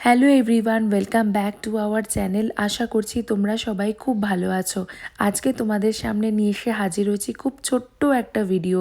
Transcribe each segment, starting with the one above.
Hello everyone welcome back to our channel আশা করছি তোমরা সবাই খুব ভালো আছো। আজকে তোমাদের সামনে নিয়ে এসে হাজির হয়েছি খুব ছোট্ট একটা ভিডিও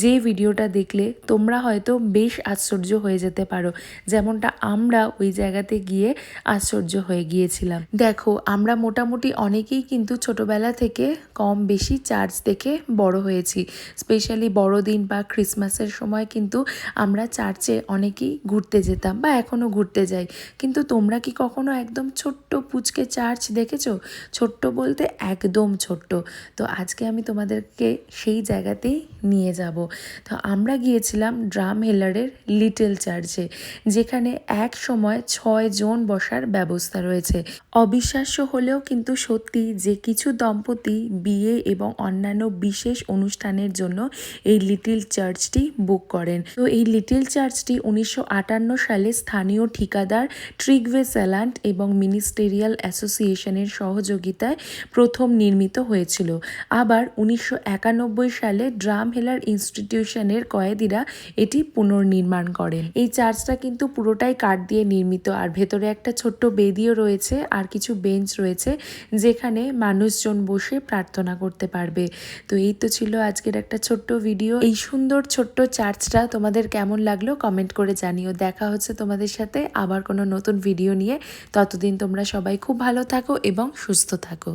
যে ভিডিওটা দেখলে তোমরা হয়তো বেশ আশ্চর্য হয়ে যেতে পারো। যেমনটা আমরা ওই জায়গাতে গিয়ে আশ্চর্য হয়ে গিয়েছিলাম। দেখো, আমরা মোটামুটি অনেকেই কিন্তু ছোটবেলা থেকে কম বেশি চার্চ দেখে বড় হয়েছি। স্পেশালি বড়দিন বা ক্রিসমাসের সময় কিন্তু আমরা চার্চে অনেকেই ঘুরতে যেতাম বা এখনও ঘুরতে যাই। কিন্তু তোমরা কি কখনো একদম ছোট্ট পুচকে চার্চ দেখেছ? ছোট্ট বলতে একদম ছোট্ট। তো আজকে আমি তোমাদেরকে সেই জায়গাতেই নিয়ে যাব। তো আমরা গিয়েছিলাম ড্রাম হেলারের লিটল চার্চে, যেখানে এক সময় ছয় জন বসার ব্যবস্থা রয়েছে। অবিশ্বাস্য হলেও কিন্তু সত্যি যে কিছু দম্পতি বিয়ে এবং অন্যান্য বিশেষ অনুষ্ঠানের জন্য এই লিটল চার্চটি বুক করেন। তো এই লিটল চার্চটি উনিশশো আটান্ন সালে স্থানীয় ঠিকাদার ট্রিগওয়ে স্যালান্ট এবং মিনিস্টেরিয়াল অ্যাসোসিয়েশনের সহযোগিতায় প্রথম নির্মিত হয়েছিল। আবার উনিশশো একানব্বই সালে ড্রাম হেলার ইনস্টিটিউশনের কয়েদিরা এটি পুনর্নির্মাণ করেন। এই চার্চটা কিন্তু পুরোটাই কাঠ দিয়ে নির্মিত, আর ভেতরে একটা ছোট্ট বেদিও রয়েছে, আর কিছু বেঞ্চ রয়েছে, যেখানে মানুষজন বসে প্রার্থনা করতে পারবে। তো এই তো ছিল আজকের একটা ছোট্ট ভিডিও। এই সুন্দর ছোট্ট চার্চটা তোমাদের কেমন লাগল কমেন্ট করে জানিও। দেখা হচ্ছে তোমাদের সাথে আবার কোনো নতুন ভিডিও নিয়ে ততদিন তোমরা সবাই খুব ভালো থাকো এবং সুস্থ থাকো।